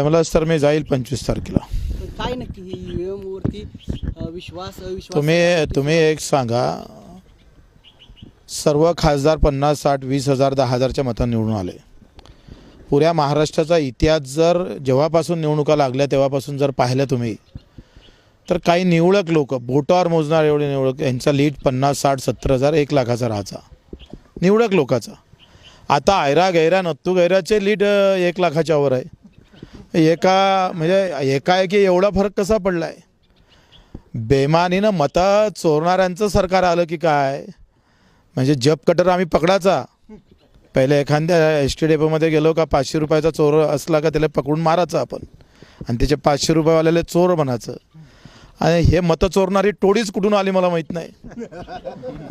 मला तर मी जाईल पंचवीस तारखेला. काय नक्की ही ईव्हीएम वरती अ, विश्वास अविश्वास? तुम्ही तुम्ही एक सांगा. सर्व खासदार पन्नास साठ वीस हजार दहा हजारच्या मतांनी निवडून आले. पुऱ्या महाराष्ट्राचा इतिहास जर जेव्हापासून निवडणुका लागल्या तेव्हापासून जर पाहिलं तुम्ही तर काही निवडक लोक बोटावर मोजणार एवढे निवडक यांचा लीड पन्नास साठ सत्तर हजार एक लाखाचा राहायचा. निवडक लोकाचा. आता आयरा गैरा नत्तू गैराचे लीड अ, एक लाखाच्या वर आहे. एका म्हणजे एकाएकी एवढा फरक कसा पडला आहे बेमानीनं मतं चोरणाऱ्यांचं सरकार आलं की काय? म्हणजे जप कटर आम्ही पकडाचा पहिले एखाद्या एस टी डेपोमध्ये गेलो का पाचशे रुपयाचा चोर असला का त्याला पकडून मारायचं आपण. आणि त्याचे पाचशे रुपयेवाल्याला चोर म्हणायचं. आणि हे मतं चोरणारी टोळीच कुठून आली मला माहीत नाही.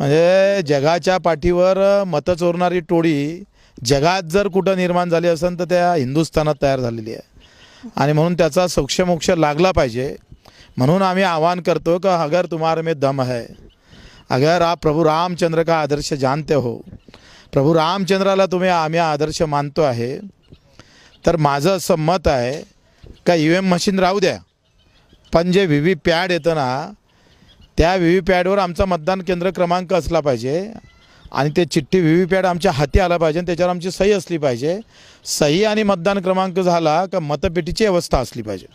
म्हणजे जगाच्या पाठीवर मतं चोरणारी टोळी जगात जर कुठं निर्माण झाली असेल तर त्या हिंदुस्थानात तयार झालेली आहे. आणि म्हणून त्याचा सोक्षमोक्ष लागला पाहिजे. म्हणून आम्ही आवाहन करतो का अगर तुम्हारे में दम है अगर आप प्रभू रामचंद्र का आदर्श जानते हो प्रभू रामचंद्राला तुम्ही आम्ही आदर्श मानतो आहे तर माझं असं मत आहे का ई एम मशीन राहू द्या. पण जे व्ही व्ही पॅड येतं ना त्या व्ही व्ही पॅडवर आमचा मतदान केंद्र क्रमांक असला पाहिजे. आणि ते चिठ्ठी व्ही व्ही पॅड आमच्या हाती आला पाहिजे आणि त्याच्यावर आमची सही असली पाहिजे. सही आणि मतदान क्रमांक झाला का मतपेटीची अवस्था असली पाहिजे.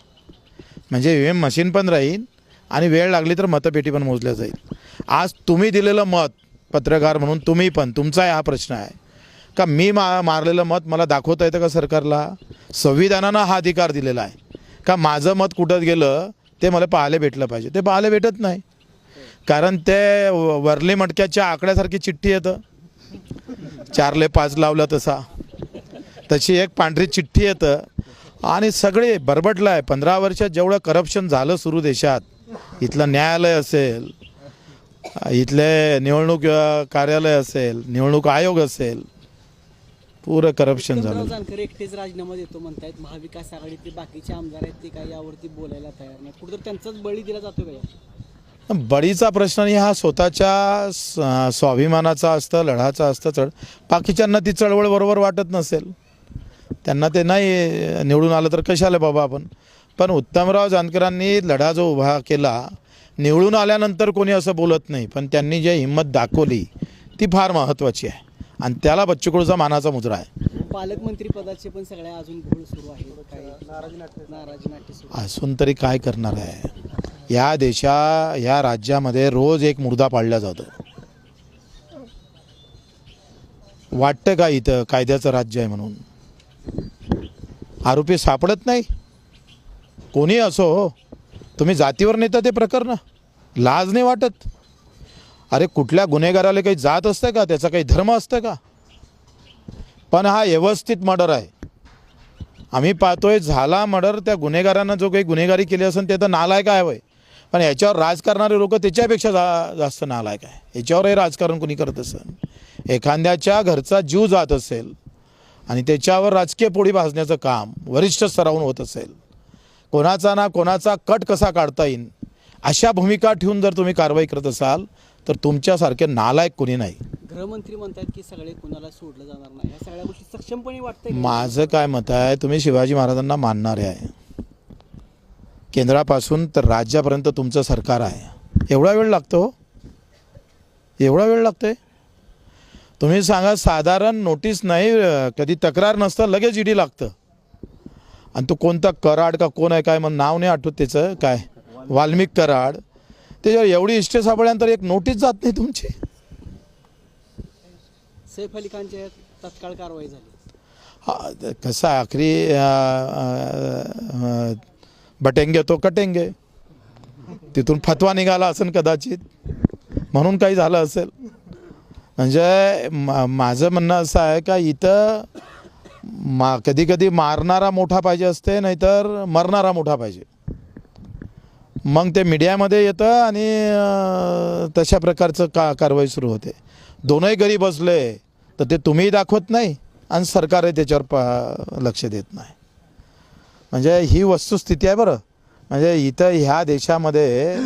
म्हणजे व्ही एम मशीन पण राहील आणि वेळ लागली तर मतपेटी पण मोजल्या जाईल. आज तुम्ही दिलेलं मत पत्रकार म्हणून तुम्ही पण तुमचा हा प्रश्न आहे. का मी मा मारलेलं मत मला दाखवता येतं का सरकारला? संविधानानं हा अधिकार दिलेला आहे. का माझं मत कुठं गेलं ते मला पाहायला भेटलं पाहिजे. ते पाहायला भेटत नाही. कारण ते वरली मटक्याच्या आकड्यासारखी चिठ्ठी येतं. चारले पाच लावलं तसा. तशी एक पांढरी चिठ्ठी येतं. आणि सगळे बरबटलं आहे पंधरा वर्षात जेवढं करप्शन झालं सुरू देशात इथलं न्यायालय असेल इथले निवडणूक कार्यालय असेल निवडणूक आयोग असेल पुरं करप्शन झालं. एकटेच राजीनामा देतो म्हणतायत. महाविकास आघाडीतले बाकीचे आमदार आहेत ते काय यावरती बोलायला तयार नाही कुठेतरी त्यांचाच बळी दिला जातो का? बळीचा प्रश्न नाही हा स्वतःच्या स्वाभिमानाचा असतं लढाचा असतं चढ. बाकीच्यांना ती चळवळ बरोबर वाटत नसेल. त्यांना ते नाही निवडून आलं तर कशाला बाबा आपण? पण उत्तमराव जानकरांनी लढा जो उभा केला निवडून आल्यानंतर कोणी असं बोलत नाही पण त्यांनी जे हिंमत दाखवली ती फार महत्त्वाची आहे. आणि त्याला बच्चूकडूचा मानाचा मुद्रा आहे. पालकमंत्री पदाचे पण सगळ्या अजून सुरू आहे. असून तरी काय करणार आहे? या देशा या राज्यामध्ये रोज एक मुर्दा पाळला जातो. वाटतं का इथं कायद्याचं राज्य आहे म्हणून? आरोपी सापडत नाही? कोणी असो तुम्ही जातीवर नेता ते प्रकरण. लाज नाही वाटत. अरे कुठल्या गुन्हेगाराला काही जात असतं का? त्याचा काही धर्म असतं का? पण हा व्यवस्थित मर्डर आहे. आम्ही पाहतोय झाला मर्डर त्या गुन्हेगारांना जो काही गुन्हेगारी केली असेल ते तर नालायक आहे वय पण याच्यावर राज करणारे लोक त्याच्यापेक्षा जा जास्त नालायक आहे. याच्यावरही राजकारण कोणी करत असेल? एखाद्याच्या घरचा जीव जात असेल आणि त्याच्यावर राजकीय पोळी भाजण्याचं काम वरिष्ठ स्तरावरून होत असेल कोणाचा ना कोणाचा कट कसा काढता येईल अशा भूमिका ठेवून जर तुम्ही कारवाई करत असाल तर तुमच्यासारखे नालायक कोणी नाही. गृहमंत्री म्हणतात की सगळे कुणाला सोडलं जाणार नाही. या सगळ्या गोष्टी सक्षमपणे वाटतंय का? माझं काय मत आहे तुम्ही शिवाजी महाराजांना मानणारे आहे. केंद्रापासून तर राज्यापर्यंत तुमचं सरकार आहे. एवढा वेळ लागतो? हो? एवढा वेळ लागतोय? तुम्ही सांगा साधारण नोटीस नाही कधी तक्रार नसतं लगेच ईडी लागतं. आणि तो कोणता कराड का कोण आहे काय मग नाव नाही आठवत त्याचं काय? वाल्मिक कराड. त्याच्यावर एवढी इष्टे सापडल्यानंतर एक नोटीस जात नाही तुमची. सैफ अली खानच्या यात तत्काळ कारवाई झाली. हा, कसं आहे आखरी बटेंगे तो कटेंगे. तिथून फतवा निघाला असेल कदाचित. म्हणून काही झालं असेल. म्हणजे मा माझं म्हणणं असं आहे का इथं मा कधी कधी मारणारा मोठा पाहिजे असते नाहीतर मरणारा मोठा पाहिजे. मग ते मीडियामध्ये येतं आणि तशा प्रकारचं का कारवाई सुरू होते. दोनही घरी असले तर ते तुम्हीही दाखवत नाही आणि सरकारही त्याच्यावर प लक्ष देत नाही. म्हणजे ही वस्तुस्थिती आहे बरं. म्हणजे इथं ह्या देशामध्ये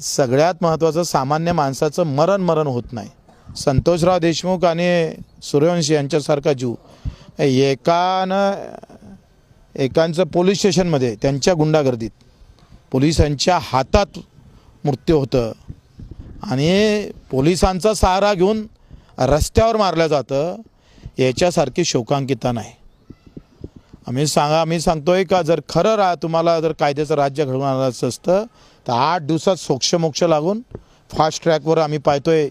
सगळ्यात महत्त्वाचं सामान्य माणसाचं मरण मरण होत नाही. संतोषराव देशमुख आणि सूर्यवंशी यांच्यासारखा जीव. एकानं एकांचं पोलीस स्टेशनमध्ये त्यांच्या गुंडागर्दीत. पोलिसांच्या हातात मृत्यू होतं. आणि पोलिसांचा सहारा घेऊन रस्त्यावर मारलं जातं याच्यासारखी शोकांकिता नाही. आम्ही सांगा आम्ही सांगतोय का जर खरं रा तुम्हाला जर कायद्याचं राज्य घडवून आणायचं असतं तर आठ दिवसात सोक्षमोक्ष लागून फास्ट ट्रॅकवर आम्ही पाहतोय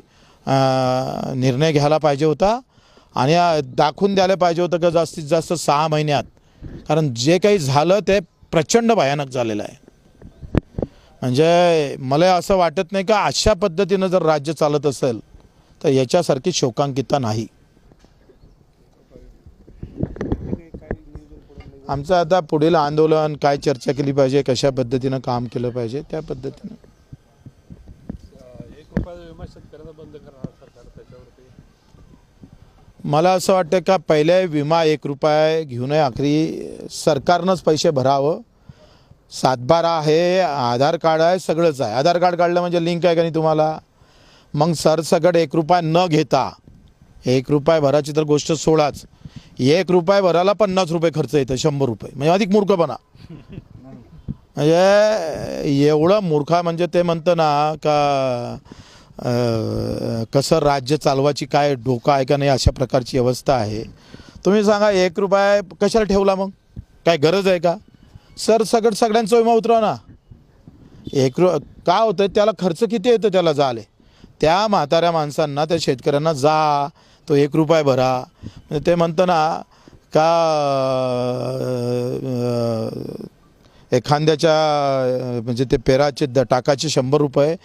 निर्णय घ्यायला पाहिजे होता. आणि दाखवून द्यायला पाहिजे होतं का जास्तीत जास्त सहा महिन्यात. कारण जे काही झालं ते प्रचंड भयानक झालेलं आहे. म्हणजे मला असं वाटत नाही का अशा पद्धतीनं जर राज्य चालत असेल तर याच्यासारखी शोकांकिता नाही. आमचं आता पुढील आंदोलन काय चर्चा केली पाहिजे कशा पद्धतीनं काम केलं पाहिजे त्या पद्धतीनं. मला असं वाटतं का पहिले विमा एक रुपये घेऊन आखरी सरकारनंच पैसे भरावं. सातबारा आहे आधार कार्ड आहे सगळंच आहे. आधार कार्ड काढलं म्हणजे लिंक आहे का नाही तुम्हाला? मग सरसकट एक रुपया न घेता एक रुपये भराची तर गोष्ट सोडाच. एक रुपये भरायला पन्नास रुपये खर्च येतं शंभर रुपये. म्हणजे अधिक मूर्खपणा. म्हणजे एवढं मूर्खा म्हणजे ते म्हणतं ना का कसं राज्य चालवायची काय डोकं आहे का नाही अशा प्रकारची अवस्था आहे. तुम्ही सांगा एक रुपये कशाला ठेवला मग? काय गरज आहे का? सर सगळं सगळ्यांचा विमा उतरवा ना. एक रु का होतं त्याला खर्च किती येतो त्याला जाले? त्या म्हाताऱ्या माणसांना त्या शेतकऱ्यांना जा. तो एक रुपये भरा. म्हणजे ते म्हणताना का एखाद्याच्या म्हणजे ते पेराचे द टाकाचे शंभर रुपये